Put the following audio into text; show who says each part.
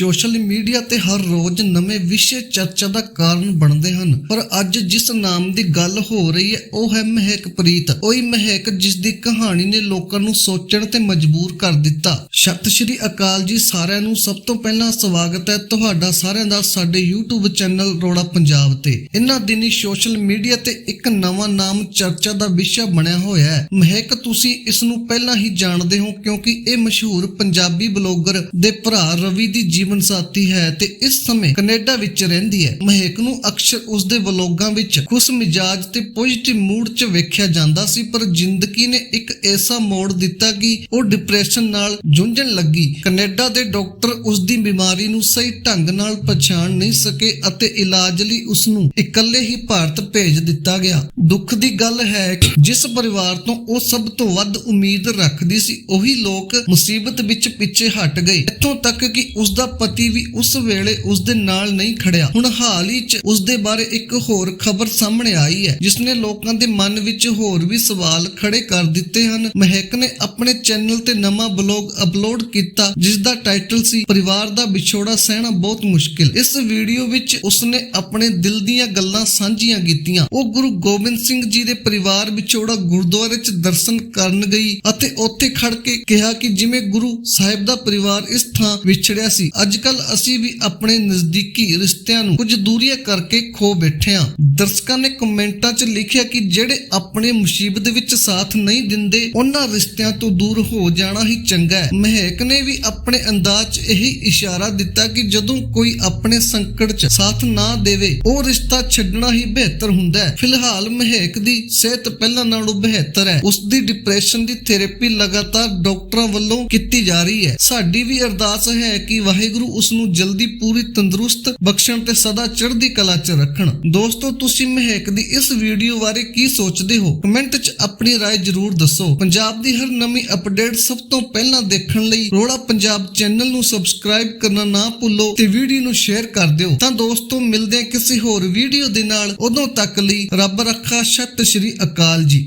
Speaker 1: Social media ਤੇ ਹਰ ਰੋਜ਼ ਨਵੇਂ ਵਿਸ਼ੇ ਚਰਚਾ ਦਾ ਕਾਰਨ ਬਣਦੇ ਹਨ। ਪਰ ਅੱਜ ਜਿਸ ਨਾਮ ਦੀ ਗੱਲ ਹੋ ਰਹੀ ਹੈ, ਉਹ ਹੈ ਮਹਿਕ ਉਹੀ ਮਹਿਕ ਜਿਸ ਦੀ ਕਹਾਣੀ ਨੇ ਲੋਕਾਂ ਨੂੰ ਸੋਚਣ ਤੇ ਮਜਬੂਰ ਕਰ ਦਿੱਤਾ। ਸਤਿ ਸ਼੍ਰੀ ਅਕਾਲ ਜੀ ਸਾਰਿਆਂ ਨੂੰ। ਸਭ ਤੋਂ ਪਹਿਲਾਂ ਸਵਾਗਤ ਹੈ ਤੁਹਾਡਾ ਸਾਰਿਆਂ ਦਾ ਸਾਡੇ YouTube ਚੈਨਲ ਰੋੜਾ ਪੰਜਾਬ ਤੇ। ਇਹਨਾਂ ਦਿਨੀ ਸੋਸ਼ਲ ਮੀਡੀਆ ਤੇ ਇੱਕ ਨਵਾਂ ਨਾਮ ਚਰਚਾ ਦਾ ਵਿਸ਼ਾ ਬਣਿਆ ਹੋਇਆ ਹੈ। ਮਹਿਕ, ਤੁਸੀਂ ਇਸ ਨੂੰ ਪਹਿਲਾਂ ਹੀ ਜਾਣਦੇ ਹੋ ਕਿਉਂਕਿ ਇਹ ਮਸ਼ਹੂਰ ਪੰਜਾਬੀ ਬਲੌਗਰ ਦੇ ਭਰਾ ਰਵੀ ਦੀ ਜੀਵਨ ਸਾਥੀ ਹੈ ਤੇ ਇਸ ਸਮੇਂ ਕੈਨੇਡਾ ਵਿੱਚ ਰਹਿੰਦੀ ਹੈ। ਮਹਿਕ ਨੂੰ ਅਕਸਰ ਉਸ ਦੇ ਵਲੋਗਾਂ ਵਿੱਚ ਖੁਸ਼ ਮਿਜਾਜ ਤੇ ਪੋਜ਼ਿਟਿਵ ਮੂਡ 'ਚ ਵੇਖਿਆ ਜਾਂਦਾ ਸੀ, ਪਰ ਜ਼ਿੰਦਗੀ ਨੇ ਇੱਕ ਐਸਾ ਮੋੜ ਦਿੱਤਾ ਕਿ ਉਹ ਡਿਪਰੈਸ਼ਨ ਨਾਲ ਜੂਝਣ ਲੱਗੀ। ਕੈਨੇਡਾ ਦੇ ਡਾਕਟਰ ਉਸ ਦੀ ਬਿਮਾਰੀ ਨੂੰ ਸਹੀ ਢੰਗ ਨਾਲ ਪਛਾਣ ਨਹੀਂ ਸਕੇ ਅਤੇ ਇਲਾਜ ਲਈ ਉਸ ਨੂੰ ਇਕੱਲੇ ਹੀ ਭਾਰਤ ਭੇਜ ਦਿੱਤਾ ਗਿਆ। ਦੁੱਖ ਦੀ ਗੱਲ ਹੈ ਕਿ ਜਿਸ ਪਰਿਵਾਰ ਤੋਂ ਉਹ ਸਭ ਤੋਂ ਵੱਧ ਉਮੀਦ ਰੱਖਦੀ ਸੀ, ਉਹੀ ਲੋਕ ਮੁਸੀਬਤ ਵਿੱਚ ਪਿੱਛੇ ਹਟ ਗਏ। ਇੱਥੋਂ ਤੱਕ ਕਿ ਉਸ ਦਾ ਪਤੀ ਵੀ ਉਸ ਵੇਲੇ ਉਸ ਦੇ ਨਾਲ ਨਹੀਂ ਖੜਿਆ। ਹੁਣ ਹਾਲ ਹੀ 'ਚ ਉਸ ਦੇ ਬਾਰੇ ਇੱਕ ਹੋਰ ਖਬਰ ਸਾਹਮਣੇ ਆਈ ਹੈ ਜਿਸ ਨੇ ਲੋਕਾਂ ਦੇ ਮਨ ਵਿੱਚ ਹੋਰ ਵੀ ਸਵਾਲ ਖੜੇ ਕਰ ਦਿੱਤੇ ਹਨ। ਮਹਿਕ ਨੇ ਆਪਣੇ ਚੈਨਲ ਤੇ ਨਵਾਂ ਬਲੌਗ ਅਪਲੋਡ ਕੀਤਾ ਜਿਸ ਦਾ ਟਾਈਟਲ ਸੀ, ਪਰਿਵਾਰ ਦਾ ਵਿਛੋੜਾ ਸਹਿਣਾ ਬਹੁਤ ਮੁਸ਼ਕਿਲ। ਇਸ ਵੀਡੀਓ ਵਿੱਚ ਉਸਨੇ ਆਪਣੇ ਦਿਲ ਦੀਆਂ ਗੱਲਾਂ ਸਾਂਝੀਆਂ ਕੀਤੀਆਂ। ਉਹ ਗੁਰੂ ਗੋਬਿੰਦ ਸਿੰਘ ਜੀ ਦੇ ਪਰਿਵਾਰ ਵਿਛੋੜਾ ਗੁਰਦੁਆਰੇ 'ਚ ਦਰਸ਼ਨ ਕਰਨ ਗਈ ਅਤੇ ਉੱਥੇ ਖੜ ਕੇ ਕਿਹਾ ਕਿ ਜਿਵੇਂ ਗੁਰੂ ਸਾਹਿਬ ਦਾ ਪਰਿਵਾਰ ਇਸ ਥਾਂ ਵਿਛੜਿਆ ਸੀ ਅੱਜ ਅੱਜਕੱਲ ਅਸੀਂ ਵੀ ਆਪਣੇ ਨਜ਼ਦੀਕੀ ਰਿਸ਼ਤਿਆਂ ਨੂੰ ਕੁਝ ਦੂਰੀਆਂ ਕਰਕੇ ਖੋ ਬੈਠੇ ਹਾਂ। ਦਰਸ਼ਕਾਂ ਨੇ ਕਮੈਂਟਾਂ 'ਚ ਲਿਖਿਆ ਕਿ ਜਿਹੜੇ ਆਪਣੇ ਮੁਸੀਬਤ ਵਿੱਚ ਸਾਥ ਨਹੀਂ ਦਿੰਦੇ, ਉਹਨਾਂ ਰਿਸ਼ਤਿਆਂ ਤੋਂ ਦੂਰ ਹੋ ਜਾਣਾ ਹੀ ਚੰਗਾ ਹੈ। ਮਹਿਕ ਨੇ ਵੀ ਆਪਣੇ ਅੰਦਾਜ਼ 'ਚ ਇਹੀ ਇਸ਼ਾਰਾ ਦਿੱਤਾ ਕਿ ਜਦੋਂ ਕੋਈ ਆਪਣੇ ਸੰਕਟ 'ਚ ਸਾਥ ਨਾ ਦੇਵੇ, ਉਹ ਰਿਸ਼ਤਾ ਛੱਡਣਾ ਹੀ ਬਿਹਤਰ ਹੁੰਦਾ ਹੈ। ਫਿਲਹਾਲ ਮਹਿਕ ਦੀ ਸਿਹਤ ਪਹਿਲਾਂ ਨਾਲੋਂ ਬਿਹਤਰ ਹੈ। ਉਸ ਦੀ ਡਿਪਰੈਸ਼ਨ ਦੀ ਥੈਰੇਪੀ ਲਗਾਤਾਰ ਡਾਕਟਰਾਂ ਵੱਲੋਂ ਕੀਤੀ ਜਾ ਰਹੀ ਹੈ। ਸਾਡੀ ਵੀ ਅਰਦਾਸ ਹੈ ਕਿ ਵਾਹਿਗੁਰੂ ਵਾਹਿਗੁਰੂ ਉਸ ਨੂੰ ਜਲਦੀ ਪੂਰੀ ਤੰਦਰੁਸਤ ਬਖਸ਼ਣ ਤੇ ਸਦਾ ਚੜ੍ਹਦੀ ਕਲਾ 'ਚ ਰੱਖਣ ਦੋਸਤੋ ਤੁਸੀਂ ਮਹਿਕ ਦੀ ਇਸ ਵੀਡੀਓ ਬਾਰੇ ਕੀ ਸੋਚਦੇ ਹੋ ਕਮੈਂਟ 'ਚ ਆਪਣੀ رائے ਜ਼ਰੂਰ ਦੱਸੋ ਪੰਜਾਬ ਦੀ ਹਰ ਨਵੀਂ ਅਪਡੇਟ ਸਭ ਤੋਂ ਪਹਿਲਾਂ ਦੇਖਣ ਲਈ ਰੋੜਾ ਪੰਜਾਬ ਚੈਨਲ ਨੂੰ ਸਬਸਕ੍ਰਾਈਬ ਕਰਨਾ ਨਾ ਭੁੱਲੋ ਤੇ ਵੀਡੀਓ ਨੂੰ ਸ਼ੇਅਰ ਕਰ ਦਿਓ ਤਾਂ ਦੋਸਤੋ ਮਿਲਦੇ ਹਾਂ ਕਿਸੇ ਹੋਰ ਵੀਡੀਓ ਦੇ ਨਾਲ ਉਦੋਂ ਤੱਕ ਲਈ ਰੱਬ ਰੱਖਾ ਸਤਿ ਸ਼੍ਰੀ ਅਕਾਲ ਜੀ